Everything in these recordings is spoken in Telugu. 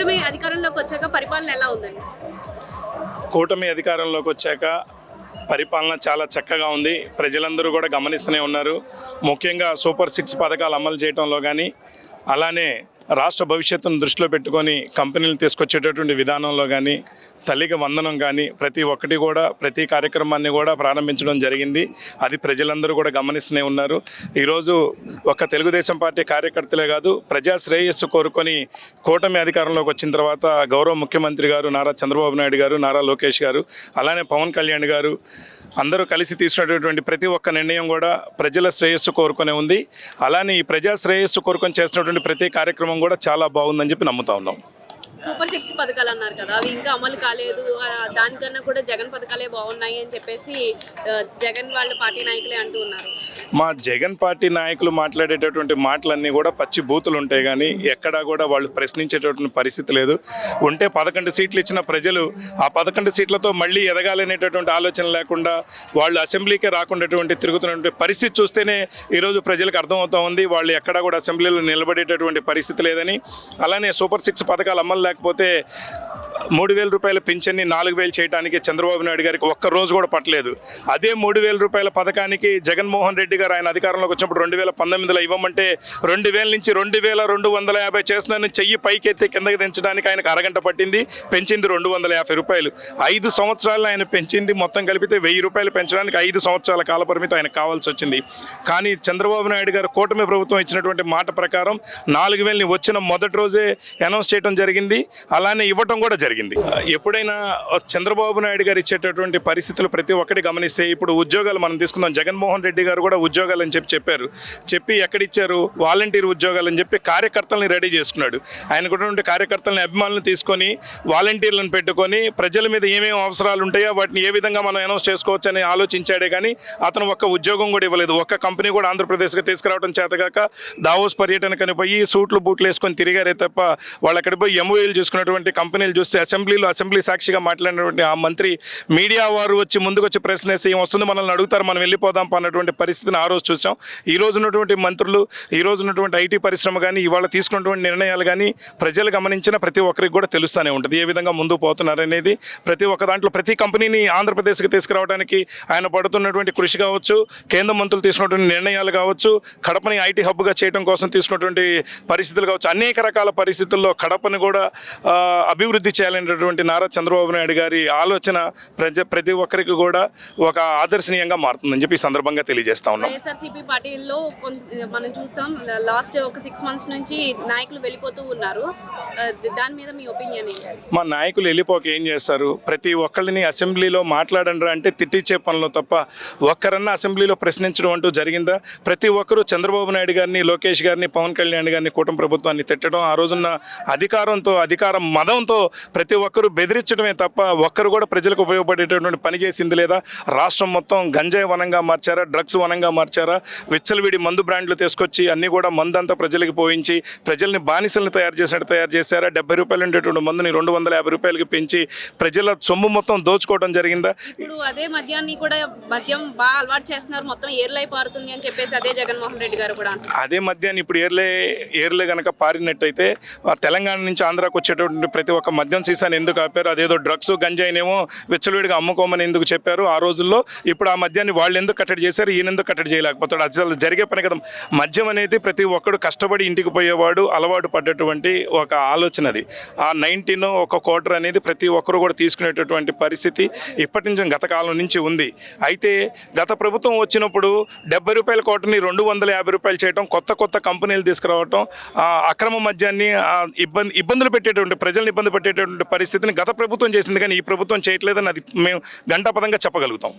కూటమి అధికారంలోకి వచ్చాక పరిపాలన ఎలా ఉందండి? కూటమి అధికారంలోకి వచ్చాక పరిపాలన చాలా చక్కగా ఉంది. ప్రజలందరూ కూడా గమనిస్తూనే ఉన్నారు. ముఖ్యంగా సూపర్ సిక్స్ పథకాలు అమలు చేయడంలో కానీ అలానే రాష్ట్ర భవిష్యత్తును దృష్టిలో పెట్టుకొని కంపెనీలు తీసుకొచ్చేటటువంటి విధానంలో కానీ తల్లికి వందనం కానీ ప్రతి ఒక్కటి కూడా ప్రతి కార్యక్రమాన్ని కూడా ప్రారంభించడం జరిగింది. అది ప్రజలందరూ కూడా గమనిస్తూనే ఉన్నారు. ఈరోజు ఒక తెలుగుదేశం పార్టీ కార్యకర్తలే కాదు ప్రజా శ్రేయస్సు కోరుకొని కూటమి అధికారంలోకి వచ్చిన తర్వాత గౌరవ ముఖ్యమంత్రి గారు నారా చంద్రబాబు నాయుడు గారు నారా లోకేష్ గారు అలానే పవన్ కళ్యాణ్ గారు అందరూ కలిసి తీసుకున్నటువంటి ప్రతి ఒక్క నిర్ణయం కూడా ప్రజల శ్రేయస్సు కోరుకునే ఉంది. అలానే ఈ ప్రజా శ్రేయస్సు కోరుకొని చేసినటువంటి ప్రతి కార్యక్రమం కూడా చాలా బాగుందని చెప్పి నమ్ముతా ఉన్నాం. సూపర్ సిక్స్ పథకాలు అన్నారు కదా. అవి ఇంకా అమలు కాలేదు. దానికన్నా కూడా జగన్ పథకాలే బాగున్నాయి అని చెప్పేసి జగన్ వాళ్ళ పార్టీ నాయకులే అంటూ ఉన్నారు. మా జగన్ పార్టీ నాయకులు మాట్లాడేటటువంటి మాటలన్నీ కూడా పచ్చి బూతులు ఉంటాయి కానీ ఎక్కడా కూడా వాళ్ళు ప్రశ్నించేటటువంటి పరిస్థితి లేదు. ఉంటే పదకొండు సీట్లు ఇచ్చిన ప్రజలు ఆ పదకొండు సీట్లతో మళ్ళీ ఎదగాలనేటటువంటి ఆలోచన లేకుండా వాళ్ళు అసెంబ్లీకే రాకుండాటువంటి తిరుగుతున్నటువంటి పరిస్థితి చూస్తేనే ఈరోజు ప్రజలకు అర్థమవుతా ఉంది. వాళ్ళు ఎక్కడా కూడా అసెంబ్లీలో నిలబడేటటువంటి పరిస్థితి లేదని. అలానే సూపర్ సిక్స్ పథకాలు అమలు లేకపోతే మూడు వేల రూపాయల పింఛన్ని నాలుగు వేలు చేయడానికి చంద్రబాబు నాయుడు గారికి ఒక్క రోజు కూడా పట్టలేదు. అదే మూడు వేల రూపాయల పథకానికి జగన్మోహన్ రెడ్డి గారు ఆయన అధికారంలోకి వచ్చినప్పుడు రెండు వేల పంతొమ్మిదిలో ఇవ్వమంటే రెండు వేల నుంచి రెండు వేల రెండు వందల యాభై చేస్తున్నారని చెయ్యి పైకెత్తి కిందకి దించడానికి ఆయనకు అరగంట పట్టింది. పెంచింది రెండు వందల యాభై రూపాయలు. ఐదు సంవత్సరాలు ఆయన పెంచింది మొత్తం కలిపితే వెయ్యి రూపాయలు పెంచడానికి ఐదు సంవత్సరాల కాలపరిమితి ఆయనకు కావాల్సి వచ్చింది. కానీ చంద్రబాబు నాయుడు గారు కూటమి ప్రభుత్వం ఇచ్చినటువంటి మాట ప్రకారం నాలుగు వేలని వచ్చిన మొదటి రోజే అనౌన్స్ చేయడం జరిగింది. అలానే ఇవ్వటం కూడా జరిగింది. ఎప్పుడైనా చంద్రబాబు నాయుడు గారు ఇచ్చేటటువంటి పరిస్థితులు ప్రతి ఒక్కటి గమనిస్తే ఇప్పుడు ఉద్యోగాలు మనం తీసుకుందాం. జగన్మోహన్ రెడ్డి గారు కూడా ఉద్యోగాలు అని చెప్పి చెప్పారు. చెప్పి ఎక్కడిచ్చారు? వాలంటీర్ ఉద్యోగాలు అని చెప్పి కార్యకర్తలను రెడీ చేసుకున్నాడు ఆయనకు ఉన్నటువంటి కార్యకర్తలని అభిమానులను తీసుకొని వాలంటీర్లను పెట్టుకొని ప్రజల మీద ఏమేమి అవసరాలు ఉంటాయో వాటిని ఏ విధంగా మనం అనౌన్స్ చేసుకోవచ్చు అని ఆలోచించాడే కానీ అతను ఒక్క ఉద్యోగం కూడా ఇవ్వలేదు. ఒక్క కంపెనీ కూడా ఆంధ్రప్రదేశ్కి తీసుకురావడం చేతగాక దావోస్ పర్యటనకని పోయి సూట్లు బూట్లు వేసుకొని తిరిగారే తప్ప వాళ్ళు అక్కడ పోయి ఎంఓఏలు చూసుకున్నటువంటి కంపెనీలు చూస్తే అసెంబ్లీలో అసెంబ్లీ సాక్షిగా మాట్లాడినటువంటి ఆ మంత్రి మీడియా వారు వచ్చి ముందుకు వచ్చి ప్రశ్న వేసి వస్తుంది మనల్ని అడుగుతారు మనం వెళ్ళిపోదాం అన్నటువంటి పరిస్థితిని ఆ రోజు చూసాం. ఈ రోజు ఉన్నటువంటి మంత్రులు ఈ రోజు ఉన్నటువంటి ఐటీ పరిశ్రమ కానీ ఇవాళ తీసుకున్నటువంటి నిర్ణయాలు కానీ ప్రజలు గమనించిన ప్రతి ఒక్కరికి కూడా తెలుస్తూనే ఉంటుంది. ఏ విధంగా ముందుకు పోతున్నారు అనేది ప్రతి ఒక్క దాంట్లో ప్రతి కంపెనీని ఆంధ్రప్రదేశ్కి తీసుకురావడానికి ఆయన పడుతున్నటువంటి కృషి కావచ్చు కేంద్ర మంత్రులు తీసుకున్నటువంటి నిర్ణయాలు కావచ్చు కడపని ఐటీ హబ్గా చేయడం కోసం తీసుకున్నటువంటి పరిస్థితులు కావచ్చు అనేక రకాల పరిస్థితుల్లో కడపను కూడా అభివృద్ధి చేయాలి చేయాలనేటటువంటి నారా చంద్రబాబు నాయుడు గారి ఆలోచన ప్రజ ప్రతి ఒక్కరికి కూడా ఒక ఆదర్శనీయంగా మారుతుందని చెప్పి ఈ సందర్భంగా తెలియజేస్తా ఉన్నాం. వైఎస్ఆర్సీపీ పార్టీలో మనం చూస్తాం లాస్ట్ ఒక సిక్స్ మంత్స్ నుంచి నాయకులు వెళ్ళిపోతూ ఉన్నారు. దాని మీద మీ ఒపీనియన్ మా నాయకులు వెళ్ళిపోక ఏం చేస్తారు? ప్రతి ఒక్కళ్ళని అసెంబ్లీలో మాట్లాడండి అంటే తిట్టించే పనులు తప్ప ఒక్కరన్నా అసెంబ్లీలో ప్రశ్నించడం అంటూ జరిగిందా? ప్రతి ఒక్కరూ చంద్రబాబు నాయుడు గారిని లోకేష్ గారిని పవన్ కళ్యాణ్ గారిని కూటమి ప్రభుత్వాన్ని తిట్టడం ఆ రోజున్న అధికారంతో అధికారం మదంతో ప్రతి ఒక్కరూ బెదిరించడమే తప్ప ఒక్కరు కూడా ప్రజలకు ఉపయోగపడేటటువంటి పని చేసింది లేదా? రాష్ట్రం మొత్తం గంజాయి వనంగా మార్చారా? డ్రగ్స్ వనంగా మార్చారా? విచ్చలవిడి మందు బ్రాండ్లు తీసుకొచ్చి అన్నీ కూడా మందంతా ప్రజలకు పోయించి ప్రజల్ని బానిసలను తయారు చేసినట్టు తయారు చేశారా? డెబ్బై రూపాయలు ఉండేటువంటి మందుని రెండు వందల యాభై రూపాయలకి పెంచి ప్రజల సొమ్ము మొత్తం దోచుకోవడం జరిగిందా? ఇప్పుడు అదే మద్యాన్ని కూడా మద్యం బాగా అలవాటు చేస్తున్నారు. మొత్తం ఏర్లై పారుతుంది అని చెప్పేసి అదే జగన్మోహన్ రెడ్డి గారు కూడా. అదే మద్యాన్ని ఇప్పుడు ఏర్లే ఏర్లే కనుక పారినట్టయితే తెలంగాణ నుంచి ఆంధ్రాకు వచ్చేటటువంటి ప్రతి ఒక్క మద్యం సీసాని ఎందుకు ఆపారు? అదేదో డ్రగ్స్ గంజాయినేమో విచ్చలవిడిగా అమ్ముకోమని ఎందుకు చెప్పారు? ఆ రోజుల్లో ఇప్పుడు ఆ మద్యాన్ని వాళ్ళు ఎందుకు కట్టడి చేశారు? ఈయన ఎందుకు కట్టడి చేయలేకపోతాడు? అసలు జరిగే పని కదా. మద్యం అనేది ప్రతి ఒక్కడు కష్టపడి ఇంటికి పోయేవాడు అలవాటు పడ్డటువంటి ఒక ఆలోచన అది. ఆ నైన్టీన్ ఒక క్వార్టర్ అనేది ప్రతి ఒక్కరు కూడా తీసుకునేటటువంటి పరిస్థితి ఇప్పటి నుంచి గత కాలం నుంచి ఉంది. అయితే గత ప్రభుత్వం వచ్చినప్పుడు డెబ్బై రూపాయల కోటని రెండు వందల యాభై రూపాయలు చేయడం కొత్త కొత్త కంపెనీలు తీసుకురావటం అక్రమ మద్యాన్ని ఆ, ఇబ్బంది ఇబ్బందులు పెట్టేటువంటి ప్రజల్ని ఇబ్బంది పెట్టేటువంటి పరిస్థితిని గత ప్రభుత్వం చేసింది కానీ ఈ ప్రభుత్వం చేయట్లేదని అది మేము గంటాపదంగా చెప్పగలుగుతాం.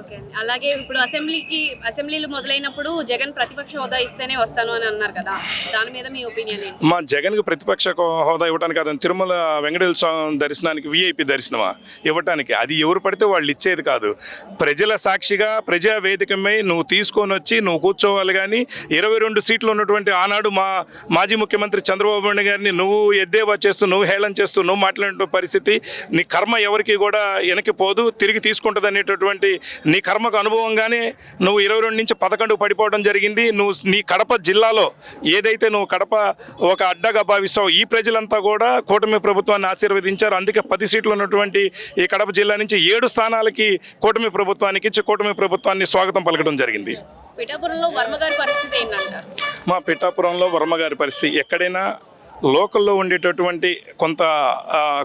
ఓకే అండి. అలాగే ఇప్పుడు అసెంబ్లీకి అసెంబ్లీలు మొదలైనప్పుడు జగన్ ప్రతిపక్ష హోదా ఇస్తేనే వస్తాను అని అన్నారు కదా. దాని మీద మీ ఒపీనియన్ ఏంటి? మా జగన్కి ప్రతిపక్ష హోదా ఇవ్వడానికి అతను తిరుమల వెంకటేశ్వర స్వామి దర్శనానికి విఐపి దర్శనమా ఇవ్వటానికి? అది ఎవరు పడితే వాళ్ళు ఇచ్చేది కాదు. ప్రజల సాక్షిగా ప్రజా వేదికమై నువ్వు తీసుకొని వచ్చి నువ్వు కూర్చోవాలి కానీ ఇరవై రెండు సీట్లు ఉన్నటువంటి ఆనాడు మా మాజీ ముఖ్యమంత్రి చంద్రబాబు నాయుడు గారిని నువ్వు ఎద్దేవా చేస్తూ నువ్వు హేళన చేస్తూ నువ్వు మాట్లాడే పరిస్థితి నీ కర్మ ఎవరికి కూడా వెనక్కి పోదు తిరిగి తీసుకుంటుంది అనేటటువంటి నీ కర్మకు అనుభవంగానే నువ్వు ఇరవై రెండు నుంచి పదకొండు పడిపోవడం జరిగింది. నువ్వు నీ కడప జిల్లాలో ఏదైతే నువ్వు కడప ఒక అడ్డగా భావిస్తావు ఈ ప్రజలంతా కూడా కూటమి ప్రభుత్వాన్ని ఆశీర్వదించారు. అందుకే పది సీట్లు ఉన్నటువంటి ఈ కడప జిల్లా నుంచి ఏడు స్థానాలకి కూటమి ప్రభుత్వానికి ఇచ్చి కూటమి ప్రభుత్వాన్ని స్వాగతం పలకడం జరిగింది. పిఠాపురంలో వర్మ గారి పరిస్థితి ఏంటంటారు మా పిఠాపురంలో వర్మ గారి పరిస్థితి ఎక్కడైనా లోకల్లో ఉండేటటువంటి కొంత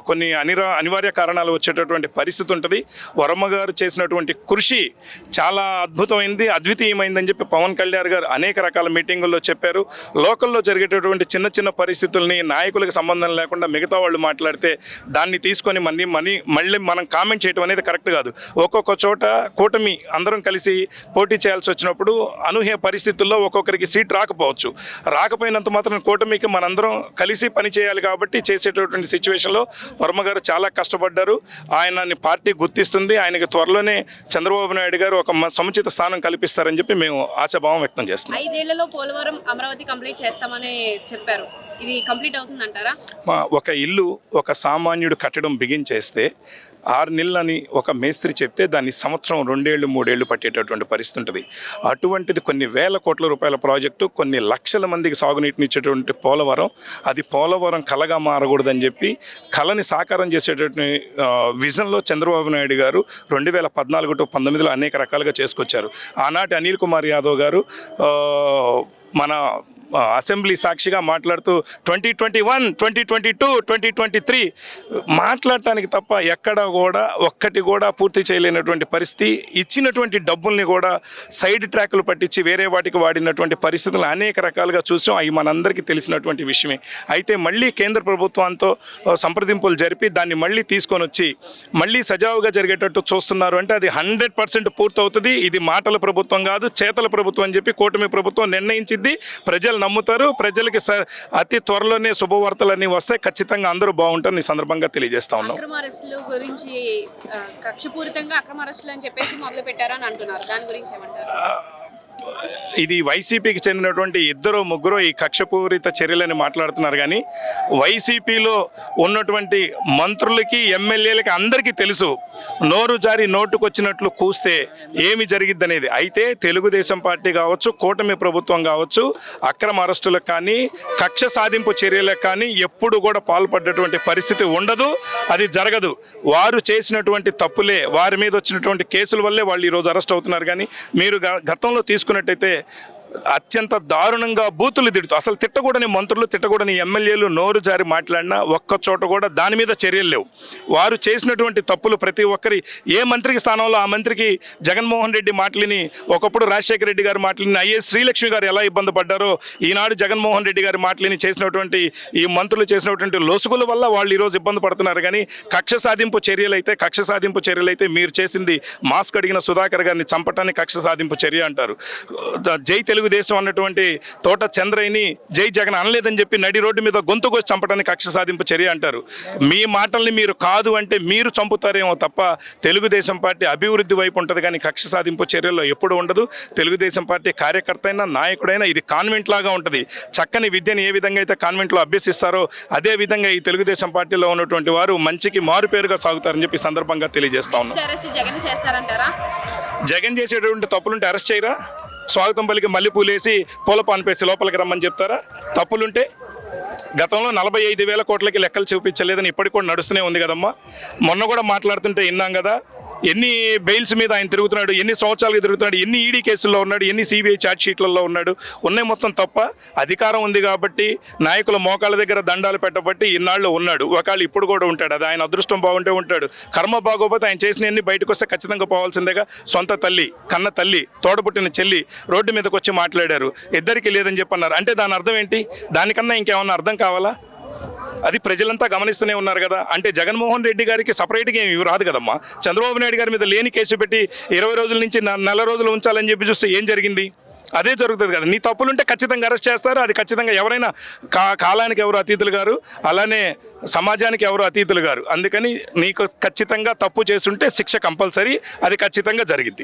కొన్ని అనిరా అనివార్య కారణాలు వచ్చేటటువంటి పరిస్థితి ఉంటుంది. వరమ్మగారు చేసినటువంటి కృషి చాలా అద్భుతమైంది అద్వితీయమైందని చెప్పి పవన్ కళ్యాణ్ గారు అనేక రకాల మీటింగుల్లో చెప్పారు. లోకల్లో జరిగేటటువంటి చిన్న చిన్న పరిస్థితుల్ని నాయకులకు సంబంధం లేకుండా మిగతా వాళ్ళు మాట్లాడితే దాన్ని తీసుకొని మళ్ళీ మనీ మళ్ళీ మనం కామెంట్ చేయడం అనేది కరెక్ట్ కాదు. ఒక్కొక్క చోట కూటమి అందరం కలిసి పోటీ చేయాల్సి వచ్చినప్పుడు అనూహ్య పరిస్థితుల్లో ఒక్కొక్కరికి సీట్ రాకపోవచ్చు. రాకపోయినంత మాత్రం కూటమికి మనందరం కలిసి పని చేయాలి కాబట్టి చేసేటటువంటి సిచ్యువేషన్లో వర్మ గారు చాలా కష్టపడ్డారు. ఆయనని పార్టీ గుర్తిస్తుంది. ఆయనకి త్వరలోనే చంద్రబాబు నాయుడు గారు ఒక సముచిత స్థానం కల్పిస్తారని చెప్పి మేము ఆశాభావం వ్యక్తం చేస్తున్నాం. ఐదేళ్ళలో పోలవరం అమరావతి కంప్లీట్ చేస్తామని చెప్పారు. ఇది కంప్లీట్ అవుతుందంటారా? మా ఒక ఇల్లు ఒక సామాన్యుడు కట్టడం బిగించేస్తే ఆరు నెలలని ఒక మేస్త్రి చెప్తే దాన్ని సంవత్సరం రెండేళ్ళు మూడేళ్ళు పట్టేటటువంటి పరిస్థితి ఉంటుంది. అటువంటిది కొన్ని వేల కోట్ల రూపాయల ప్రాజెక్టు కొన్ని లక్షల మందికి సాగునీటిని ఇచ్చేటువంటి పోలవరం అది పోలవరం కలగా మారకూడదని చెప్పి కళని సాకారం చేసేటటువంటి విజన్లో చంద్రబాబు నాయుడు గారు రెండు వేల పద్నాలుగు టు పంతొమ్మిదిలో అనేక రకాలుగా చేసుకొచ్చారు. ఆనాటి అనిల్ కుమార్ యాదవ్ గారు మన అసెంబ్లీ సాక్షిగా మాట్లాడుతూ twenty twenty one twenty twenty two twenty twenty three మాట్లాడటానికి తప్ప ఎక్కడ కూడా ఒక్కటి కూడా పూర్తి చేయలేనటువంటి పరిస్థితి. ఇచ్చినటువంటి డబ్బుల్ని కూడా సైడ్ ట్రాక్లు పట్టించి వేరే వాటికి వాడినటువంటి పరిస్థితులు అనేక రకాలుగా చూసాం. అవి మనందరికీ తెలిసినటువంటి విషయమే. అయితే మళ్ళీ కేంద్ర ప్రభుత్వంతో సంప్రదింపులు జరిపి దాన్ని మళ్ళీ తీసుకొని వచ్చి మళ్ళీ సజావుగా జరిగేటట్టు చూస్తున్నారు అంటే అది హండ్రెడ్ పర్సెంట్ పూర్తవుతుంది. ఇది మాటల ప్రభుత్వం కాదు చేతల ప్రభుత్వం అని చెప్పి కూటమి ప్రభుత్వం నిర్ణయించింది ప్రజలు నమ్ముతారు ప్రజలకి స- అతి త్వరలోనే శుభవార్తలన్నీ వస్తే ఖచ్చితంగా అందరూ బాగుంటారని ఈ సందర్భంగా తెలియజేస్తా ఉన్నాం. గురించి కక్షపూరితంగా అక్రమ అరెస్టులు అని చెప్పేసి మొదలు పెట్టారని అంటున్నారు. దాని గురించి ఏమంటారు? ఇది వైసీపీకి చెందినటువంటి ఇద్దరు ముగ్గురు ఈ కక్షపూరిత చర్యలని మాట్లాడుతున్నారు. కానీ వైసీపీలో ఉన్నటువంటి మంత్రులకి ఎమ్మెల్యేలకి అందరికీ తెలుసు నోరు జారి నోటుకొచ్చినట్లు కూస్తే ఏమి జరిగిద్ది అనేది అయితే తెలుగుదేశం పార్టీ కావచ్చు కూటమి ప్రభుత్వం కావచ్చు అక్రమ అరెస్టులకు కానీ కక్ష సాధింపు చర్యలకు కానీ ఎప్పుడు కూడా పాల్పడ్డటువంటి పరిస్థితి ఉండదు అది జరగదు. వారు చేసినటువంటి తప్పులే వారి మీద వచ్చినటువంటి కేసుల వల్లే వాళ్ళు ఈరోజు అరెస్ట్ అవుతున్నారు. కానీ మీరు గతంలో తీసుకు చూసుకున్నట్టయితే అత్యంత దారుణంగా బూతులు తిడుతూ అసలు తిట్టకూడని మంత్రులు తిట్టకూడని ఎమ్మెల్యేలు నోరు జారి మాట్లాడినా ఒక్క చోట కూడా దాని మీద చర్యలు లేవు. వారు చేసినటువంటి తప్పులు ప్రతి ఒక్కరి ఏ మంత్రికి స్థానంలో ఆ మంత్రికి జగన్మోహన్ రెడ్డి మాటలిని ఒకప్పుడు రాజశేఖర రెడ్డి గారి మాటలిని ఐఏఎస్ శ్రీలక్ష్మి గారు ఎలా ఇబ్బంది పడ్డారో ఈనాడు జగన్మోహన్ రెడ్డి గారి మాటలిని చేసినటువంటి ఈ మంత్రులు చేసినటువంటి లొసుగుల వల్ల వాళ్ళు ఈరోజు ఇబ్బంది పడుతున్నారు. కానీ కక్ష సాధింపు చర్యలు అయితే కక్ష సాధింపు చర్యలు అయితే మీరు చేసింది మాస్క్ అడిగిన సుధాకర్ గారిని చంపటాన్ని కక్ష సాధింపు చర్య అంటారు. జై తెలుగు తెలుగుదేశం అన్నటువంటి తోట చంద్రయ్యని జై జగన్ అనలేదని చెప్పి నడి రోడ్డు మీద గొంతు కోసి చంపటాన్ని కక్ష సాధింపు చర్య అంటారు. మీ మాటల్ని మీరు కాదు అంటే మీరు చంపుతారేమో తప్ప తెలుగుదేశం పార్టీ అభివృద్ధి వైపు ఉంటుంది కానీ కక్ష సాధింపు చర్యల్లో ఎప్పుడు ఉండదు. తెలుగుదేశం పార్టీ కార్యకర్త అయినా నాయకుడైనా ఇది కాన్వెంట్ లాగా ఉంటుంది. చక్కని విద్యను ఏ విధంగా అయితే కాన్వెంట్లో అభ్యసిస్తారో అదే విధంగా ఈ తెలుగుదేశం పార్టీలో ఉన్నటువంటి వారు మంచికి మారుపేరుగా సాగుతారని చెప్పి సందర్భంగా తెలియజేస్తా ఉన్నాం. జగన్ చేసేటువంటి తప్పులుంటే అరెస్ట్ చేయరా? స్వాగతం పలికి మల్లెపూలేసి పూల పాన్పేసి లోపలికి రమ్మని చెప్తారా? తప్పులుంటే గతంలో నలభై ఐదు వేల కోట్లకి లెక్కలు చూపించలేదని ఇప్పటికి కూడా నడుస్తూనే ఉంది కదమ్మా. మొన్న కూడా మాట్లాడుతుంటే విన్నాం కదా ఎన్ని బెయిల్స్ మీద ఆయన తిరుగుతున్నాడు ఎన్ని సంవత్సరాలుగా తిరుగుతున్నాడు ఎన్ని ఈడీ కేసుల్లో ఉన్నాడు ఎన్ని సిబిఐ ఛార్జ్ షీట్లలో ఉన్నాడు ఉన్నాయి మొత్తం తప్ప అధికారం ఉంది కాబట్టి నాయకుల మోకాళ్ళ దగ్గర దండాలు పెట్టబట్టి ఇన్నాళ్ళు ఉన్నాడు. ఒకవేళ ఇప్పుడు కూడా ఉంటాడు అది ఆయన అదృష్టం బాగుంటే ఉంటాడు. కర్మ బాగోపోతే ఆయన చేసినవన్నీ బయటకు వస్తే ఖచ్చితంగా పోవాల్సిందేగా సొంత తల్లి కన్న తల్లి తోడబుట్టిన చెల్లి రోడ్డు మీదకి వచ్చి మాట్లాడారు. ఇద్దరికి లేదని చెప్పన్నారు. అంటే దాని అర్థం ఏంటి? దానికన్నా ఇంకేమన్నా అర్థం కావాలా? అది ప్రజలంతా గమనిస్తూనే ఉన్నారు కదా. అంటే జగన్మోహన్ రెడ్డి గారికి సపరేట్గా ఏమి రాదు కదమ్మా. చంద్రబాబు నాయుడు గారి మీద లేని కేసు పెట్టి ఇరవై రోజుల నుంచి నెల రోజులు ఉంచాలని చెప్పి చూస్తే ఏం జరిగింది? అదే జరుగుతుంది కదా. నీ తప్పులుంటే ఖచ్చితంగా అరెస్ట్ చేస్తారు. అది ఖచ్చితంగా ఎవరైనా కా కాలానికి ఎవరు అతీతులు గారు అలానే సమాజానికి ఎవరు అతీతులు గారు. అందుకని నీకు ఖచ్చితంగా తప్పు చేస్తుంటే శిక్ష కంపల్సరీ. అది ఖచ్చితంగా జరిగింది